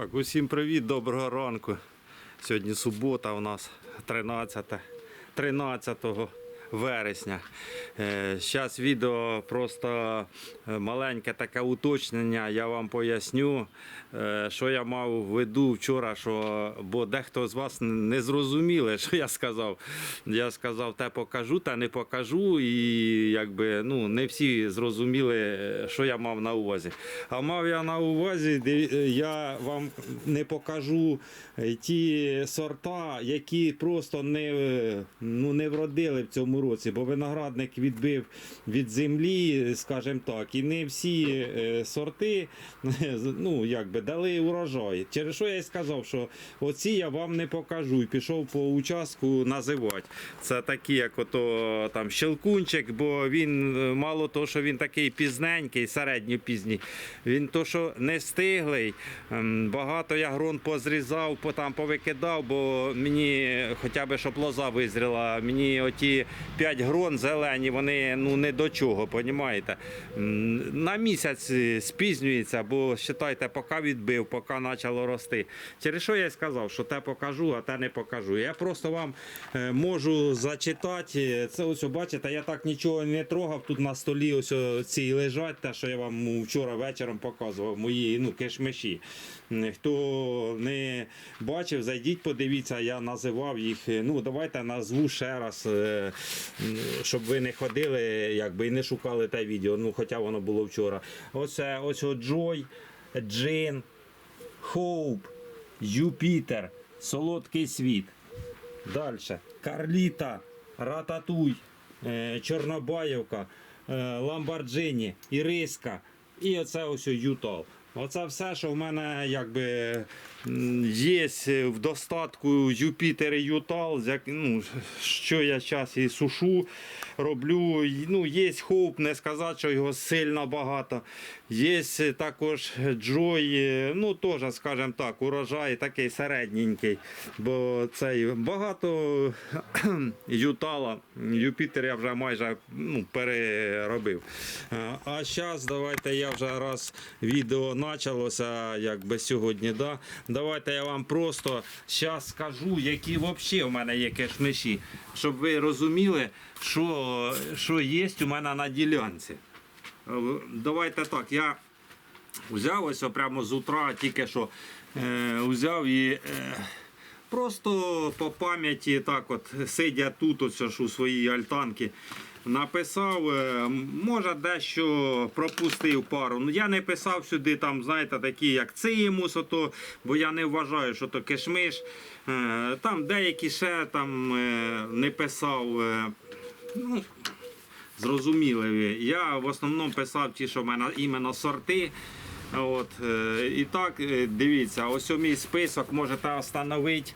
Так, усім привіт, доброго ранку. Сьогодні субота у нас 13, 13 вересня. Зараз відео просто е, маленьке таке уточнення. Я вам поясню, е, що я мав в виду вчора, що, бо дехто з вас не зрозуміли, що я сказав. Я сказав, те покажу, те не покажу. І якби ну, не всі зрозуміли, е, що я мав на увазі. А мав я на увазі, е, я вам не покажу е, ті сорта, які просто не, е, ну, не вродили в цьому році, бо виноградник відбив від землі, скажімо так, і не всі е, сорти ну, якби, дали урожай. Через що я й сказав, що оці я вам не покажу і пішов по участку називати. Це такі, як ото там щелкунчик, бо він е, мало того, що він такий пізненький, середньопізній, він то, що не стиглий. ем, Багато я грон позрізав, там повикидав, бо мені хоча б щоб лоза визріла, мені оті 5 грон зелені, вони ну не до чого, понімаєте? На місяць е, спізнюється, бо вважайте, поки відбив, поки почало рости. Через що я сказав, що те покажу, а те не покажу. Я просто вам е, можу зачитати. Це ось бачите, я так нічого не трогав. Тут на столі ось ці лежать, те, що я вам вчора вечором показував, мої ну, кишмиші. Хто не бачив, зайдіть, подивіться, я називав їх. е, Ну, давайте назву ще раз, е, щоб ви не ходили якби, і не шукали те відео, ну, хоча воно було вчора. Оце ось Джой, Джин, Хоуп, Юпітер, Солодкий світ. Далі. Карліта, Рататуй, е, Чорнобаївка, е, Ламборджині, Іриска і оце ось Ютал. Оце все, що в мене якби є в достатку Юпітер і Ютал, ну, що я зараз і сушу, роблю. Ну, є хоуп, не сказати, що його сильно багато. Є також Джой, е, ну теж, скажімо так, урожай такий середненький. Бо цей багато Ютала, Юпітер я вже майже ну, переробив. Е, А зараз давайте я вже раз відео почалося, якби сьогодні. Да? Давайте я вам просто зараз скажу, які взагалі в мене є кишмиші, щоб ви розуміли, що, що є у мене на ділянці. Е, Давайте так, я взяв ось прямо з утра, тільки що е, взяв і е, просто по пам'яті, так от, сидя тут, ось у своїй альтанці, написав, е, може дещо пропустив пару. Ну я не писав сюди, там, знаєте, такі як цимус, ото, бо я не вважаю, що то кишмиш. Е, там деякі ще там е, не писав. Ну, зрозуміли ви. Я в основному писав ті, що в мене іменно сорти. От, і так, дивіться, ось у мій список можете встановити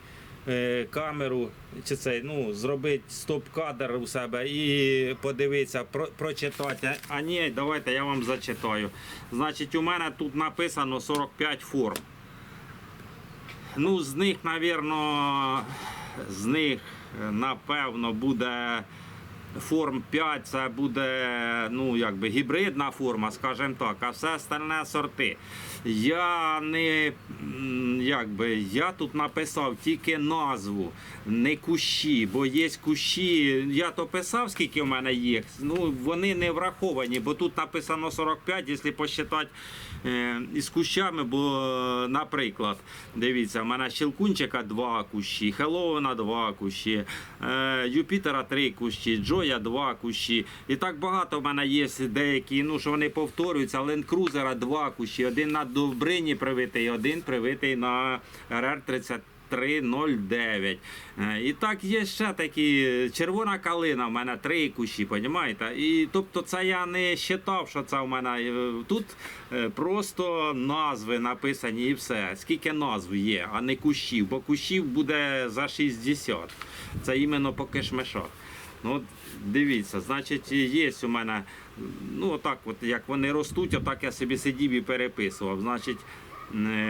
камеру, чи цей, ну, зробити стоп-кадр у себе і подивитися, про, прочитати. А ні, давайте я вам зачитаю. Значить, у мене тут написано 45 форм. Ну, з них, напевно, з них, е, напевно, буде форм 5, це буде ну, якби гібридна форма, скажімо так, а все остальне сорти. Я не якби, я тут написав тільки назву, не кущі, бо є кущі. Я то писав, скільки в мене є. Ну, вони не враховані, бо тут написано 45, якщо посчитати із кущами, бо, наприклад, дивіться, в мене щелкунчика два кущі, Хеллоуна два кущі, е, Юпітера три кущі, Джоя два кущі. І так багато в мене є деякі, ну що вони повторюються, Ленд Крузера два кущі, один на Довбрині привитий, один привитий на РР 30 3,09. Е, І так є ще такі червона калина, в мене три кущі, понімаєте? І тобто це я не вважав, що це в мене е, тут е, просто назви написані і все. Скільки назв є, а не кущів, бо кущів буде за 60. Це іменно по кишмишах. Ну, дивіться, значить, є у мене, ну отак, от як вони ростуть, отак я собі сидів і переписував. Значить,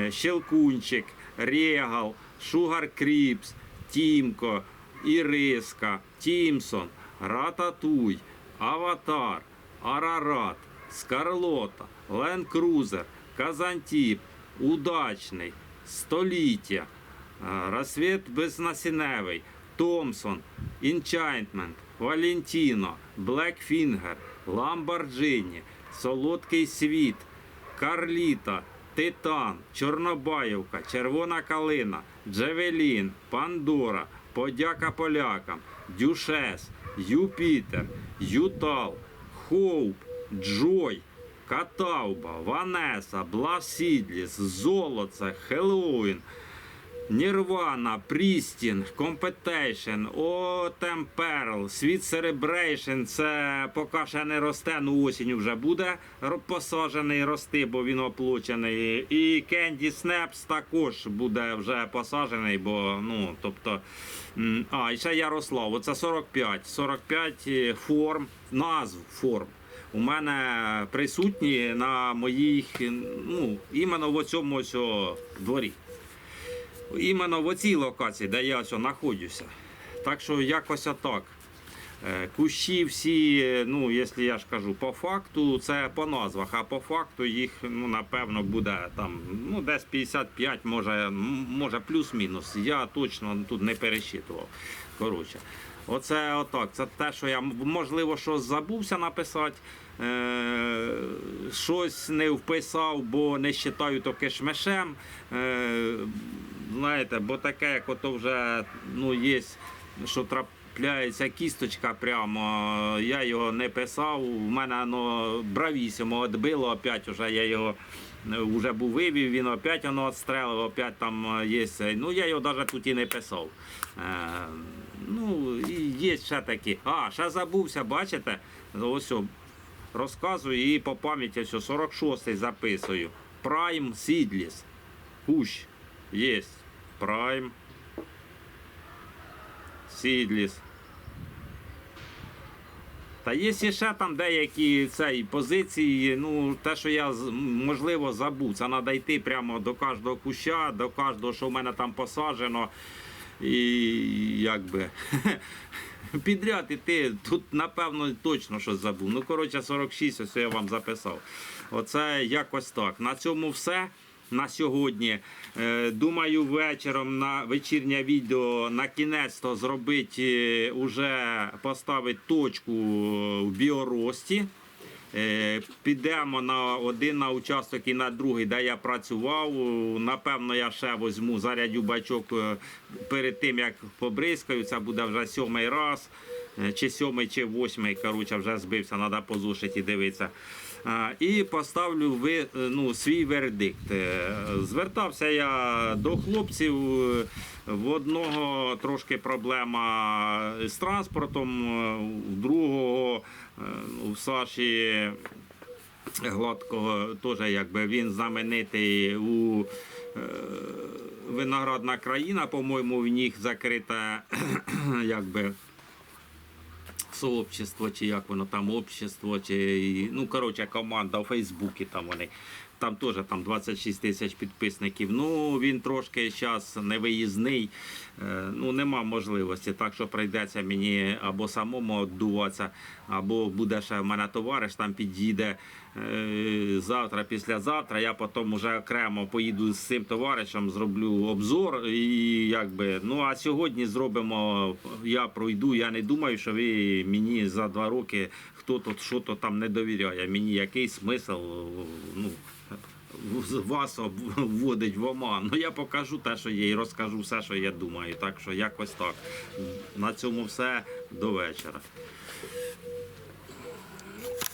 щелкунчик, регал, шугар кріпс, тімко, іриска, тімсон, рататуй, аватар, арарат, скарлота, ленд крузер, казантіп, удачний, Століття, е, Розсвіт безнасіневий, Томпсон, Інчайтмент, Валентіно, Блекфінгер, Ламборджині, Солодкий світ, Карліта, Титан, Чорнобаївка, Червона калина, Джевелін, Пандора, Подяка полякам, Дюшес, Юпітер, Ютал, Хоуп, Джой, Катауба, Ванеса, Бласідліс, Золоце, Хеллоуін, Нірвана, Прістін, Компетейшн, Отем Перл, Світ Серебрейшн, це поки ще не росте, ну осінь вже буде посаджений рости, бо він оплучений. І Кенді Снепс також буде вже посаджений, бо ну, тобто. А, і ще Ярослав, оце 45. 45 е, форм, назв форм. У мене присутні на моїх, ну, іменно в цьому дворі іменно в цій локації, де я ось знаходжуся. Так що якось отак. Е, Кущі всі, е, ну, якщо я ж кажу, по факту, це по назвах, а по факту їх, ну, напевно, буде там, ну, десь 55, може, може плюс-мінус. Я точно тут не пересчитував. Коротше. Оце отак. Це те, що я можливо щось забувся написати, щось не вписав, бо не вважаю то кишмешем. Е, знаєте, бо таке, як ото вже ну, є, що трапляється кісточка прямо, я його не писав, у мене воно бравісимо відбило, опять уже я його е, вже був вивів, він опять воно відстрелив, опять там е, є. Ну я його навіть тут і не писав. Е, ну, і є ще такі. А, ще забувся, бачите? Ось розказую і по пам'яті все, 46-й записую. Prime Seedless. Кущ. Є. Prime. Seedless. Та є ще там деякі цей, позиції, ну, те, що я можливо забув, це треба йти прямо до кожного куща, до кожного, що в мене там посаджено. І якби підряд іти, тут напевно точно щось забув. Ну, коротше, 46, ось я вам записав. Оце якось так. На цьому все. На сьогодні Е, думаю, вечором на вечірнє відео на кінець то зробити уже поставити точку в біорості. Е, Підемо на один на участок і на другий, де я працював. Напевно, я ще візьму зарядю бачок е, перед тим, як побризкаю. Це буде вже сьомий раз, е, чи сьомий, чи восьмий. Коротше, вже збився, треба по зошиті дивитися. А, І поставлю ви, е, ну, свій вердикт. Е, Звертався я до хлопців. е, В одного трошки проблема з транспортом, е, у другого е, у Саші Гладкого теж якби він знаменитий у е, виноградна країна, по-моєму, в них закрита якби сообщество, чи як воно там общество, чи ну коротше команда у Фейсбуці там вони. Там теж там 26 тисяч підписників. Ну він трошки зараз невиїзний, виїзний, ну нема можливості. Так що прийдеться мені або самому віддуватися, або буде ще в мене товариш там під'їде е, завтра, післязавтра. Я потім вже окремо поїду з цим товаришем, зроблю обзор. І якби ну а сьогодні зробимо. Я пройду. Я не думаю, що ви мені за два роки хто тут що то там не довіряє. Мені який смисл ну. Вас об- вводить в оман. Ну я покажу те, що є, і розкажу все, що я думаю. Так що якось так. На цьому все до вечора.